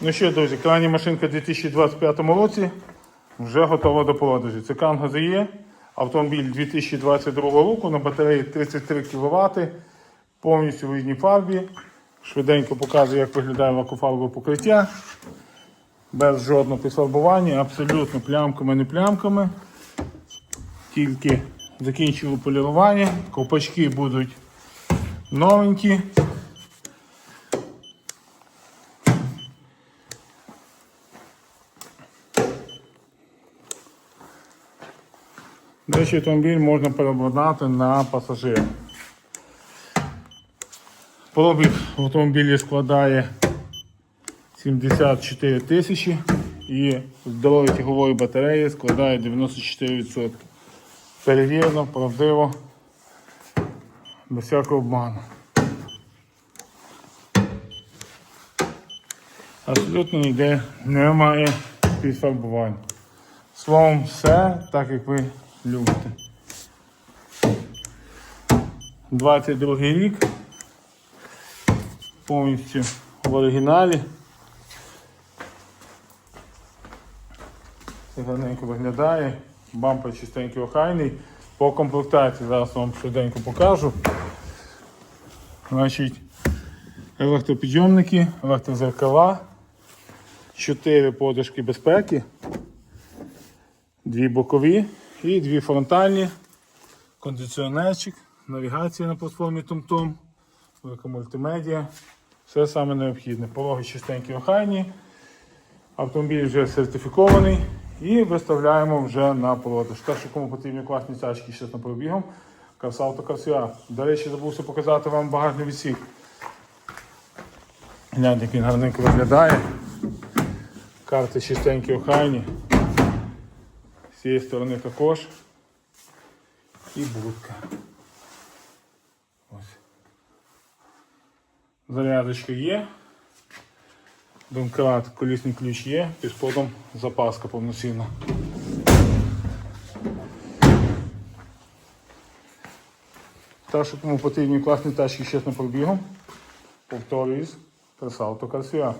Ну що, друзі, крайня машинка у 2025 році вже готова до продажу. Це Канга ZE, автомобіль 2022 року на батареї 33 кВт, повністю в рідній фарбі. Швиденько показує, як виглядає лакофарбове покриття. Без жодного підфарбування, абсолютно плямками, не плямками. Тільки закінчили полірування. Ковпачки будуть новенькі. До автомобіль можна переобладнати на пасажира. Пробіг в автомобілі складає 74 тисячі і здоров'я тягової батареї складає 94%. Перевірено, правдиво, без всякого обману. Абсолютно ніде немає підфарбувань. Словом, все так, як ви любите. 22 рік. Повністю в оригіналі. Це гарненько виглядає. Бампер чистенький охайний. По комплектації зараз вам швиденько покажу. Значить, електропідйомники, електрозеркала, 4 подушки безпеки, дві бокові і дві фронтальні, кондиціонерчик, навігація на платформі TomTom, велика мультимедіа. Все саме необхідне. Пологи чистенькі охайні. Автомобіль вже сертифікований і виставляємо вже на продаж. Так що кому потрібні класні тачки ще на пробігом, Красавто Карсіа. До речі, забувся показати вам багажний відсік. Гляньте, як він гарненько виглядає. Карти чистенькі охайні. Цієї сторони також. І будка. Ось. Зарядочка є. Домкрат, колісний ключ є, під сподом запаска повноцінна. Так що кому потрібні класні тачки з на пробігом, повторююсь, красавто Карсіа.